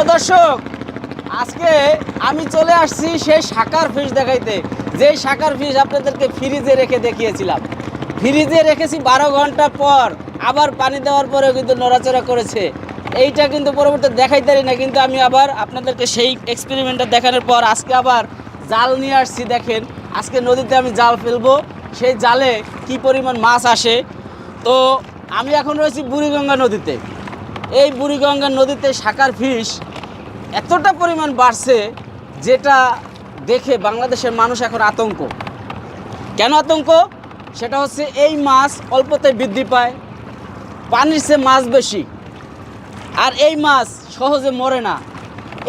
প্রিয় দর্শক, আজকে আমি চলে আসছি সেই শাকার ফিশ দেখাইতে। যেই শাকার ফিশ আপনাদেরকে ফ্রিজে রেখে দেখিয়েছিলাম। ফ্রিজে রেখেছি বারো ঘণ্টা পর, আবার পানি দেওয়ার পরেও কিন্তু নড়াচড়া করেছে। এইটা কিন্তু পরবর্তী দেখাইতে পারি না, কিন্তু আমি আবার আপনাদেরকে সেই এক্সপেরিমেন্টটা দেখানোর পর আজকে আবার জাল নিয়ে আসছি, দেখেন। আজকে নদীতে আমি জাল ফেলব। সেই জালে কি পরিমাণ মাছ আসে? তো আমি এখন রয়েছি বুড়িগঙ্গা নদীতে। এই বুড়িগঙ্গা নদীতে শাকার ফিশ এতটা পরিমাণ বাড়ছে যেটা দেখে বাংলাদেশের মানুষ এখন আতঙ্ক। কেন আতঙ্ক? সেটা হচ্ছে এই মাছ অল্পতে বৃদ্ধি পায়, পানির চেয়ে মাছ বেশি, আর এই মাছ সহজে মরে না।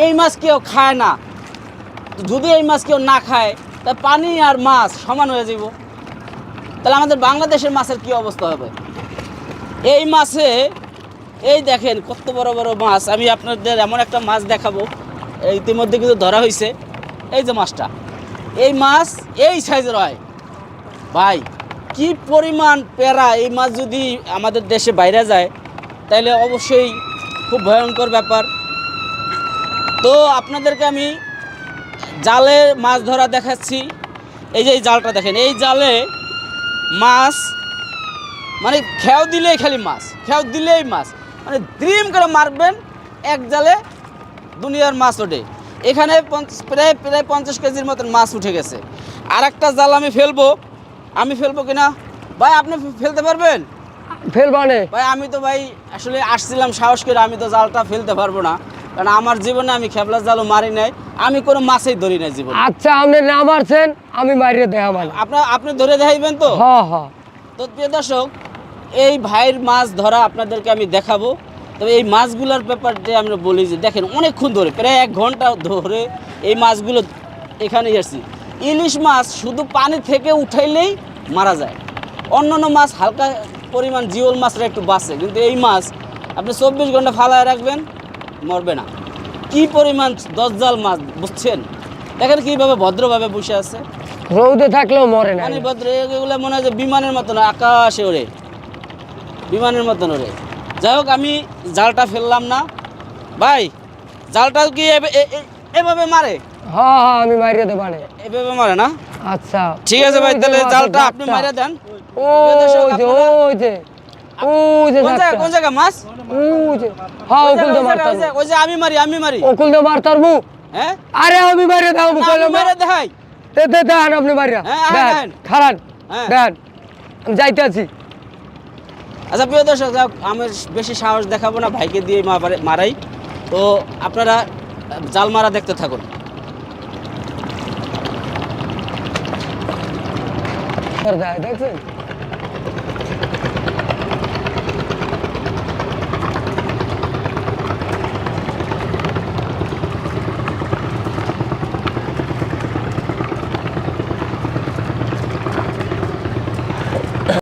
এই মাছ কেউ খায় না। যদি এই মাছ কেউ না খায় তা পানি আর মাছ সমান হয়ে যাব তাহলে আমাদের বাংলাদেশের মাছের কি অবস্থা হবে? এই মাছে এই দেখেন কত বড় বড় মাছ। আমি আপনাদের এমন একটা মাছ দেখাবো। ইতিমধ্যে কিন্তু ধরা হয়েছে এই যে মাছটা। এই মাছ এই সাইজের হয়। ভাই, কি পরিমাণ পেরা। এই মাছ যদি আমাদের দেশে বাইরে যায় তাহলে অবশ্যই খুব ভয়ঙ্কর ব্যাপার। তো আপনাদেরকে আমি জালে মাছ ধরা দেখাচ্ছি। এই যে এই জালটা দেখেন। এই জালে মাছ মানে খেয়াও দিলেই খালি মাছ। খেয়াও দিলেই মাছ। মানে দ্রিম করে মারবেন এক জালে দুনিয়ার মাছ ওঠে এখানে প্রায় প্রায় পঞ্চাশ কেজির মতন মাছ উঠে গেছে। আর একটা জাল আমি ফেলব। আমি ফেলব কিনা? ভাই আপনি ফেলতে পারবেন? ফেলবানে ভাই আমি তো ভাই আসলে আসছিলাম সাহস করে আমি তো জালটা ফেলতে পারব না। কারণ আমার জীবনে আমি খেপলা জালও মারি নাই। আমি কোনো মাছই ধরি নাই জীবনে। আচ্ছা আপনি না মারছেন আমি মারিয়ে দেখা মানে আপনার আপনি ধরে দেখাইবেন তো? হ হ তো প্রিয় দর্শক এই ভাইয়ের মাছ ধরা আপনাদেরকে আমি দেখাবো। তবে এই মাছগুলোর ব্যাপারটা আমরা বলি যে দেখেন অনেকক্ষণ ধরে প্রায় এক ঘণ্টা ধরে এই মাছগুলো এখানে আসছি। ইলিশ মাছ শুধু পানি থেকে উঠাইলেই মারা যায়। অন্যান্য মাছ হালকা পরিমাণ জিওল মাছরা একটু বাঁচে কিন্তু এই মাছ আপনি চব্বিশ ঘণ্টা ফালায় রাখবেন মরবে না। কি পরিমাণ দশজাল মাছ বুঝছেন? দেখেন কীভাবে ভদ্রভাবে বসে আছে। রৌদে থাকলেও মরে না। মানে ভদ্র এগুলো মনে হয় যে বিমানের মতন আকাশে ওড়ে। বিমানের মতন ওড়ে যাই হোক আমি জালটা ফেললাম না। ভাই জালটা কি এভাবে মারে? হ হ আমি মারিয়ে দেবানে এভাবে মারে না? আচ্ছা। ঠিক আছে ভাই তাহলে জালটা আপনি ঝাঁকটা। মারে দেন ওই যে ওই যে যে কোন জায়গা কোন জায়গা মাছ? যে হ্যাঁ ওই ওকুল জায়গা, তো মারতাম ওই যে আমি মারি আমি মারি। ওকুল মু হ্যাঁ? আরে আমি মারিয়ে দাও দেখাই দেন আপনি মারিয়া। হ্যাঁ, হ্যাঁ, দেন দেন। খারান হ্যাঁ। দেন। আমি যাইতে আছি আচ্ছা প্রিয় দর্শক, যাক, আমি বেশি সাহস দেখাবো না, ভাইকে দিয়ে মারাই- তো আপনারা জাল মারা দেখতে থাকুন। দেখছেন?